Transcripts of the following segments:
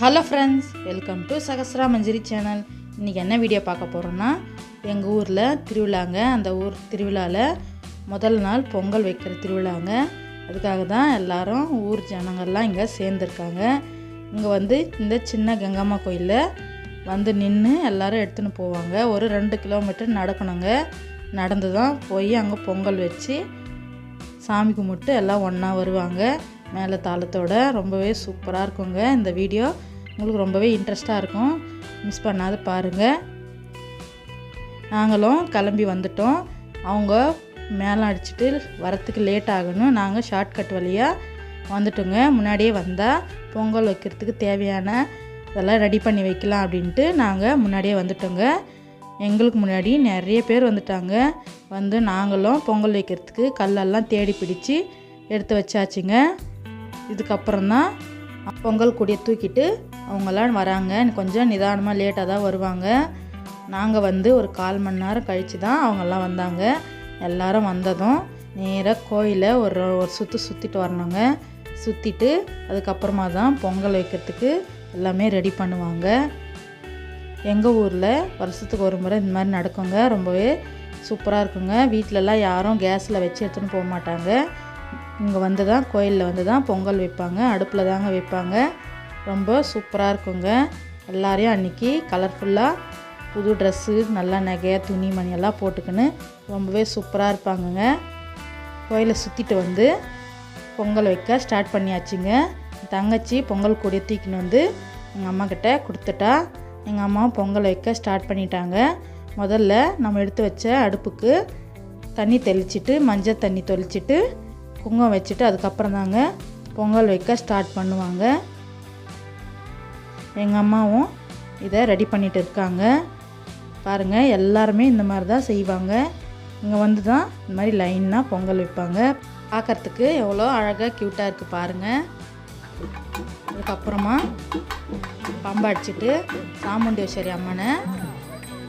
Hello friends welcome to Sahasra Manjari channel இன்றைக்கி என்ன video பார்க்க போகிறோன்னா எங்கள் ஊரில் திருவிழாங்க. அந்த ஊர் திருவிழாவில் முதல் நாள் பொங்கல் வைக்கிற திருவிழாங்க. அதுக்காக தான் எல்லாரும் ஊர் ஜனங்கள்லாம் இங்கே சேர்ந்துருக்காங்க. இங்கே வந்து இந்த சின்ன கங்கம்மா கோயிலில் வந்து நின்று எல்லோரும் எடுத்துன்னு போவாங்க. ஒரு ரெண்டு கிலோமீட்டர் நடக்கணுங்க. நடந்து தான் போய் அங்கே பொங்கல் வச்சு சாமி கும்பிட்டு எல்லாம் ஒன்றா வருவாங்க. மேலே தாளத்தோட ரொம்பவே சூப்பராக இருக்குங்க இந்த வீடியோ. உங்களுக்கு ரொம்பவே இன்ட்ரெஸ்டாக இருக்கும். மிஸ் பண்ணாத பாருங்கள் நாங்களும் கிளம்பி வந்துட்டோம். அவங்க மேலே அடிச்சுட்டு வரத்துக்கு லேட் ஆகணும். நாங்கள் ஷார்ட்கட் வழியாக வந்துட்டோங்க. முன்னாடியே வந்தால் பொங்கல் வைக்கிறதுக்கு தேவையான இதெல்லாம் ரெடி பண்ணி வைக்கலாம் அப்படின்ட்டு நாங்கள் முன்னாடியே வந்துட்டோங்க. எங்களுக்கு முன்னாடி நிறைய பேர் வந்துட்டாங்க. வந்து நாங்களும் பொங்கல் வைக்கிறதுக்கு கல்லெல்லாம் தேடி பிடிச்சி எடுத்து வச்சாச்சுங்க. இதுக்கப்புறம் தான் பொங்கல் கொடியை தூக்கிட்டு அவங்கெல்லாம் வராங்க. கொஞ்சம் நிதானமாக லேட்டாக தான் வருவாங்க. நாங்கள் வந்து ஒரு கால் மணி நேரம் கழித்து தான் அவங்கெல்லாம் வந்தாங்க. எல்லாரும் வந்ததும் நேராக கோயிலை ஒரு ஒரு சுற்று சுற்றிட்டு வரணுங்க. சுற்றிட்டு அதுக்கப்புறமா தான் பொங்கல் வைக்கிறதுக்கு எல்லாமே ரெடி பண்ணுவாங்க. எங்கள் ஊரில் வருஷத்துக்கு ஒரு முறை இந்த மாதிரி நடக்குங்க. ரொம்பவே சூப்பராக இருக்குங்க. வீட்டிலலாம் யாரும் கேஸில் வச்சு எடுத்துன்னு போக மாட்டாங்க. இங்கே வந்து தான் கோயிலில் வந்து தான் பொங்கல் வைப்பாங்க. அடுப்பில் தாங்க வைப்பாங்க. ரொம்ப சூப்பராக இருக்குங்க. எல்லாரையும் அன்றைக்கி கலர்ஃபுல்லாக புது ட்ரெஸ்ஸு நல்லா நகை துணி மணியெல்லாம் போட்டுக்கின்னு ரொம்பவே சூப்பராக இருப்பாங்கங்க. கோயிலை சுற்றிட்டு வந்து பொங்கல் வைக்க ஸ்டார்ட் பண்ணியாச்சுங்க. தங்கச்சி பொங்கல் கொடியை தூக்கின்னு வந்து எங்கள் அம்மாக்கிட்ட கொடுத்துட்டா. எங்கள் அம்மா பொங்கல் வைக்க ஸ்டார்ட் பண்ணிட்டாங்க. முதல்ல நம்ம எடுத்து வச்ச அடுப்புக்கு தண்ணி தெளிச்சிட்டு மஞ்சள் தண்ணி தெளிச்சிட்டு குங்குமம் வச்சுட்டு அதுக்கப்புறம் தாங்க பொங்கல் வைக்க ஸ்டார்ட் பண்ணுவாங்க. எங்கள் அம்மாவும் இதை ரெடி பண்ணிகிட்டு இருக்காங்க. பாருங்கள் எல்லாருமே இந்த மாதிரி தான் செய்வாங்க. இங்கே வந்து தான் இந்த மாதிரி லைனாக பொங்கல் வைப்பாங்க. பார்க்குறதுக்கு எவ்வளோ அழகாக க்யூட்டாக இருக்குது பாருங்கள் அதுக்கப்புறமா பம்படிச்சிட்டு சாமுண்டேஸ்வரி அம்மனை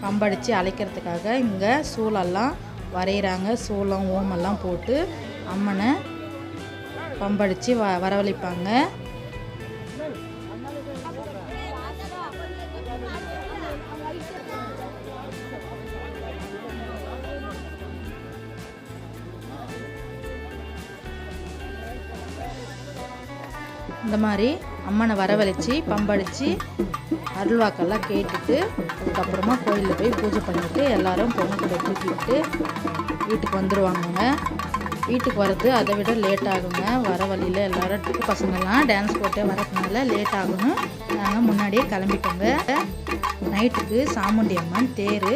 பம்படித்து அழைக்கிறதுக்காக இங்கே சூளெல்லாம் வரைகிறாங்க சூளம் ஓமெல்லாம் போட்டு அம்மனை பம்படித்து வ வரவழைப்பாங்க. இந்த மாதிரி அம்மனை வரவழைச்சி பம்படித்து அருள்வாக்கெல்லாம் கேட்டுட்டு அதுக்கப்புறமா கோயிலில் போய் பூஜை பண்ணிவிட்டு எல்லாரும் பொங்கலை தூக்கிட்டு வீட்டுக்கு வந்துடுவாங்கங்க வீட்டுக்கு வர்றது அதை விட லேட் ஆகுங்க. வர வழியில் எல்லோரும் பசங்கள்லாம் டான்ஸ் போட்டு வரதுனால லேட் ஆகணும். நாங்கள் முன்னாடியே கிளம்பிட்டோங்க. நைட்டுக்கு சாமுண்டி அம்மன் தேர்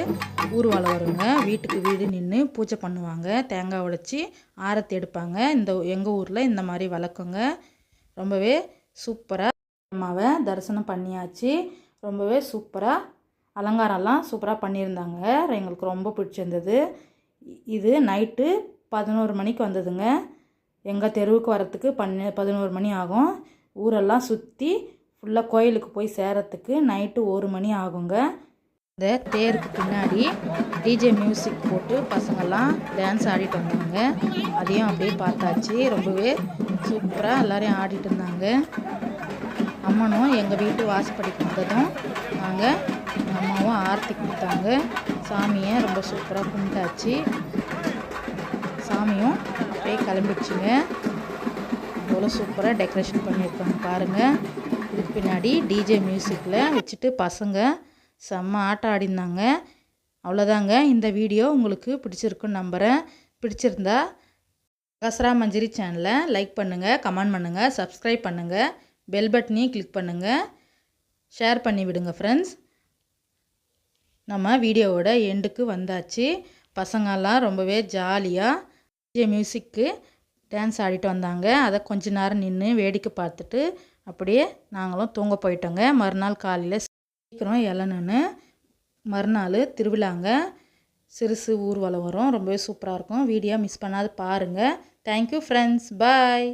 ஊர்வலம் வருங்க. வீட்டுக்கு வீடு நின்று பூஜை பண்ணுவாங்க. தேங்காய் உடைச்சி ஆரத்தி எடுப்பாங்க. இந்த எங்கள் ஊரில் இந்த மாதிரி வளர்க்குங்க. ரொம்பவே சூப்பராக அம்மாவை தரிசனம் பண்ணியாச்சு. ரொம்பவே சூப்பராக அலங்காரம்லாம் சூப்பராக பண்ணியிருந்தாங்க. எங்களுக்கு ரொம்ப பிடிச்சிருந்தது. இது நைட்டு பதினோரு மணிக்கு வந்ததுங்க. எங்கள் தெருவுக்கு வரத்துக்கு பன்ன பதினோரு மணி ஆகும். ஊரெல்லாம் சுற்றி ஃபுல்லாக கோயிலுக்கு போய் சேரத்துக்கு நைட்டு ஒரு மணி ஆகுங்க. இந்த தேருக்கு பின்னாடி டிஜே மியூசிக் போட்டு பசங்கள்லாம் டான்ஸ் ஆடிட்டு வந்தாங்க. அதையும் அப்படியே பார்த்தாச்சு. ரொம்பவே சூப்பராக எல்லோரையும் ஆடிட்டு இருந்தாங்க. அம்மனும் எங்கள் வீட்டு வாசப்படிக்கு வந்ததும் நாங்கள் அம்மாவும் ஆர்த்தி கொடுத்தாங்க. சாமியை ரொம்ப சூப்பராக கும்பிட்டாச்சு. சாமியும் அப்படியே கிளம்பிடுச்சுங்க. எவ்வளோ சூப்பராக டெக்கரேஷன் பண்ணியிருக்காங்க பாருங்கள் இதுக்கு பின்னாடி டிஜே மியூசிக்கில் வச்சுட்டு பசங்க செம்ம ஆட்டம் ஆடினாங்க அவ்வளோதாங்க. இந்த வீடியோ உங்களுக்கு பிடிச்சிருக்குன்னு நம்புகிறேன் பிடிச்சிருந்தா கசரா மஞ்சரி சேனலை லைக் பண்ணுங்கள் கமெண்ட் பண்ணுங்கள் சப்ஸ்கிரைப் பண்ணுங்கள் பெல் பட்டனையும் கிளிக் பண்ணுங்கள் ஷேர் பண்ணி விடுங்க ஃப்ரெண்ட்ஸ் நம்ம வீடியோவோட எண்டுக்கு வந்தாச்சு. பசங்கள்லாம் ரொம்பவே ஜாலியாக டிஜே மியூசிக்கு டான்ஸ் ஆடிட்டு வந்தாங்க. அதை கொஞ்ச நேரம் நின்று வேடிக்கை பார்த்துட்டு அப்படியே நாங்களும் தூங்க போயிட்டோங்க. மறுநாள் காலையில் சீக்கிரம் எழணுன்னு மறுநாள் திருவிழாங்க. சிறுசு ஊர்வலம் வரும். ரொம்பவே சூப்பராக இருக்கும். வீடியோ மிஸ் பண்ணாத பாருங்கள் தேங்க்யூ ஃப்ரெண்ட்ஸ் பாய்